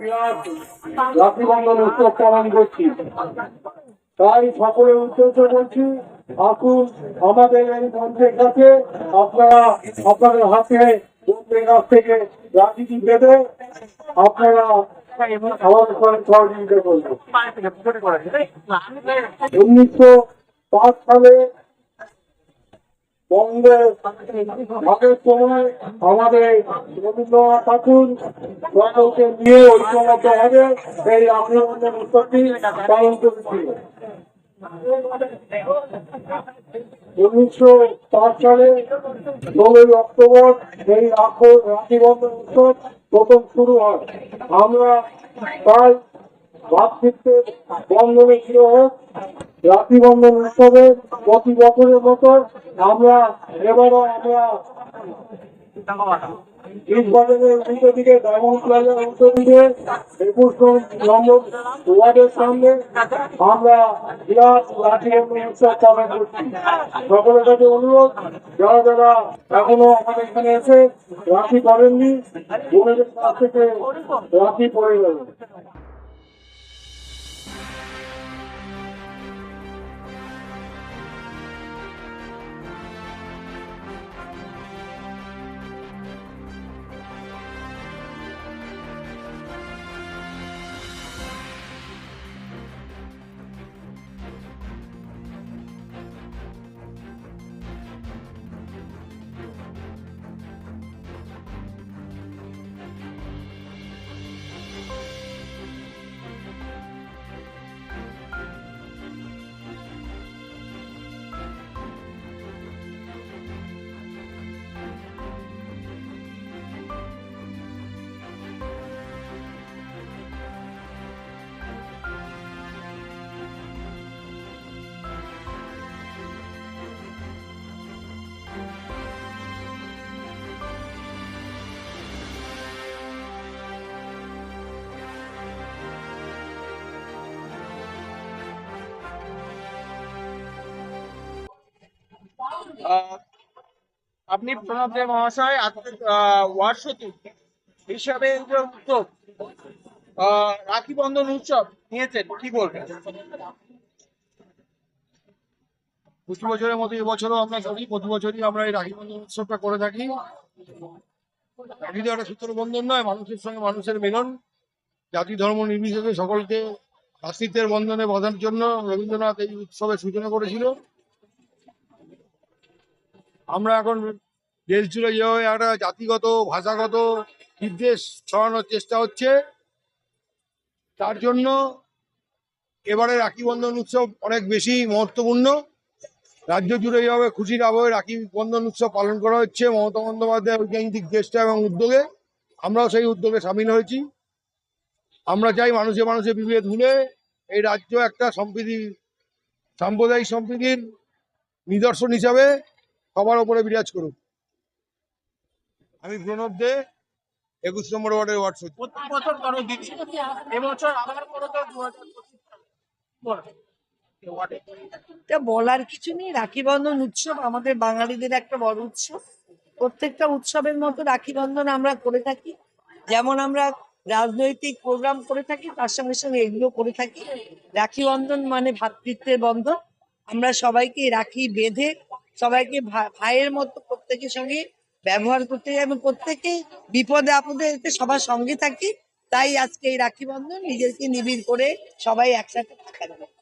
রাখি বন্ধন উৎসব পালন করছি। তাই সকলের উদ্দেশ্য বলছি আসুন আমাদের এই মঞ্চের কাছে আপনারা আপনাদের হাতে বন্ধুদের কাছ থেকে রাখিটি পেতে আপনারা উনিশশো পাঁচ সালে ভাগের সময় আমাদের রবীন্দ্রনাথ ঠাকুর উনিশশো পাঁচ সালে ষোলোই অক্টোবর এই রাখো রাখি উৎসব প্রথম শুরু হয়। আমরা তাই ভাতৃত্বের বন্ধনে ছিল। হোক রাখি বন্ধন উৎসবে প্রতি বছরের মতো আমরা এবারও আমরা দিকে সামনে আমরা বিরাট লাঠি সকলের কাছে যারা এখনও আমাদের এখানে এসে রাখি করেননি থেকে রাখি পড়ে যাবে। আপনি প্রণব দেব মহাশয় ওয়ার্ড সচিব হিসাবে উৎসব রাখি বন্ধন উৎসব নিয়েছেন, কি বলবেন? প্রতি বছরের মতো এবছরও আমরা করি প্রতি বছরই আমরা এই রাখি বন্ধন উৎসবটা করে থাকি। রাখি একটা সূত্র বন্ধন নয়, মানুষের সঙ্গে মানুষের মিলন। জাতি, ধর্ম নির্বিশেষে সকলকে আস্তিত্বের বন্ধনে বাঁধার জন্য রবীন্দ্রনাথ এই উৎসবের সূচনা করেছিল। আমরা এখন দেশ জুড়ে যেভাবে একটা জাতিগত, ভাষাগত বিদ্বেষ ছড়ানোর চেষ্টা হচ্ছে, তার জন্য এবারে রাখি বন্ধন উৎসব অনেক বেশি মহত্বপূর্ণ। রাজ্য জুড়ে যেভাবে খুশির আবহে রাখি বন্ধন উৎসব পালন করা হচ্ছে মমতা বন্দ্যোপাধ্যায় ঐকান্তিক চেষ্টা এবং উদ্যোগে, আমরাও সেই উদ্যোগে সামিল হয়েছি। আমরা চাই মানুষে মানুষে বিভেদ ভুলে এই রাজ্য একটা সম্প্রীতি, সাম্প্রদায়িক সম্প্রীতির নিদর্শন হিসাবে সবার ওপরে বিরাজ করুক। আমি প্রণব দে একুশ নম্বর ওয়ার্ডের ওয়ার্ড সচিব। প্রত্যেক বছর করো দিদি এবছর আবার করো তো দু হাজার পঁচিশ সালে এটা বলার কিছু নেই রাখি বন্ধন উৎসব আমাদের বাঙালিদের একটা বড় উৎসব। প্রত্যেকটা উৎসবের মতো রাখি বন্ধন আমরা করে থাকি। যেমন আমরা রাজনৈতিক প্রোগ্রাম করে থাকি তার সঙ্গে সঙ্গে এগুলো করে থাকি। রাখি বন্ধন মানে ভ্রাতৃত্বের বন্ধন। আমরা সবাইকে রাখি বেঁধে সবাইকে ভাইয়ের মতো প্রত্যেকের সঙ্গে ব্যবহার করতে যাই এবং প্রত্যেকে বিপদে আপদে এতে সবার সঙ্গে থাকি। তাই আজকে এই রাখি বন্ধন নিজেকে নিবিড় করে সবাই একসাথে থাকা যায়